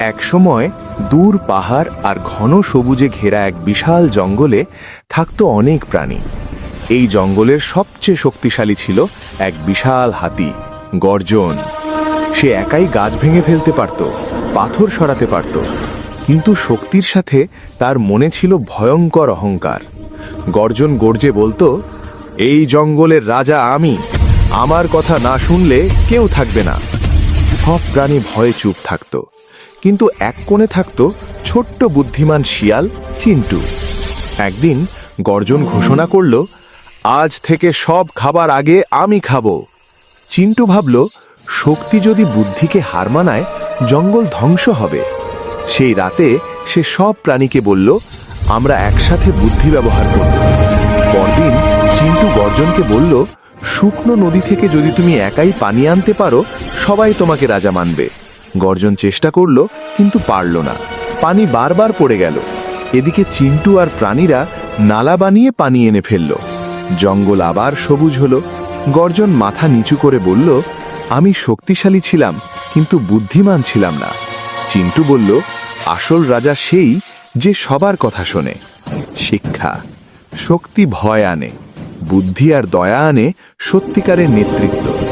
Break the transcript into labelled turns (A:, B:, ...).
A: একসময় দূর পাহাড় আর ঘন সবুজে ঘেরা এক বিশাল জঙ্গলে থাকতো অনেক প্রাণী। এই জঙ্গলের সবচেয়ে শক্তিশালী ছিল এক বিশাল হাতি, গর্জন। সে একাই গাছ ভেঙে ফেলতে পারত, পাথর সরাতে পারত। কিন্তু শক্তির সাথে তার মনে ছিল ভয়ঙ্কর অহংকার। গর্জন গর্জে বলতো, এই জঙ্গলের রাজা আমি, আমার কথা না শুনলে কেউ থাকবে না। সব প্রাণী ভয়ে চুপ থাকত। কিন্তু এক কোণে থাকত ছোট্ট বুদ্ধিমান শিয়াল, চিন্টু। একদিন গর্জন ঘোষণা করল, আজ থেকে সব খাবার আগে আমি খাব। চিন্টু ভাবল, শক্তি যদি বুদ্ধিকে হার মানায়, জঙ্গল ধ্বংস হবে। সেই রাতে সে সব প্রাণীকে বলল, আমরা একসাথে বুদ্ধি ব্যবহার করব। পরদিন চিন্টু গর্জনকে বলল, শুকনো নদী থেকে যদি তুমি একাই পানি আনতে পারো, সবাই তোমাকে রাজা মানবে। গর্জন চেষ্টা করল, কিন্তু পারল না। পানি বারবার পড়ে গেল। এদিকে চিন্টু আর প্রাণীরা নালা বানিয়ে পানি এনে ফেলল। জঙ্গল আবার সবুজ হলো। গর্জন মাথা নিচু করে বলল, আমি শক্তিশালী ছিলাম, কিন্তু বুদ্ধিমান ছিলাম না। চিন্টু বলল, আসল রাজা সেই যে সবার কথা শোনে। শিক্ষা, শক্তি ভয় আনে, বুদ্ধি আর দয়া আনে সত্যিকারের নেতৃত্ব।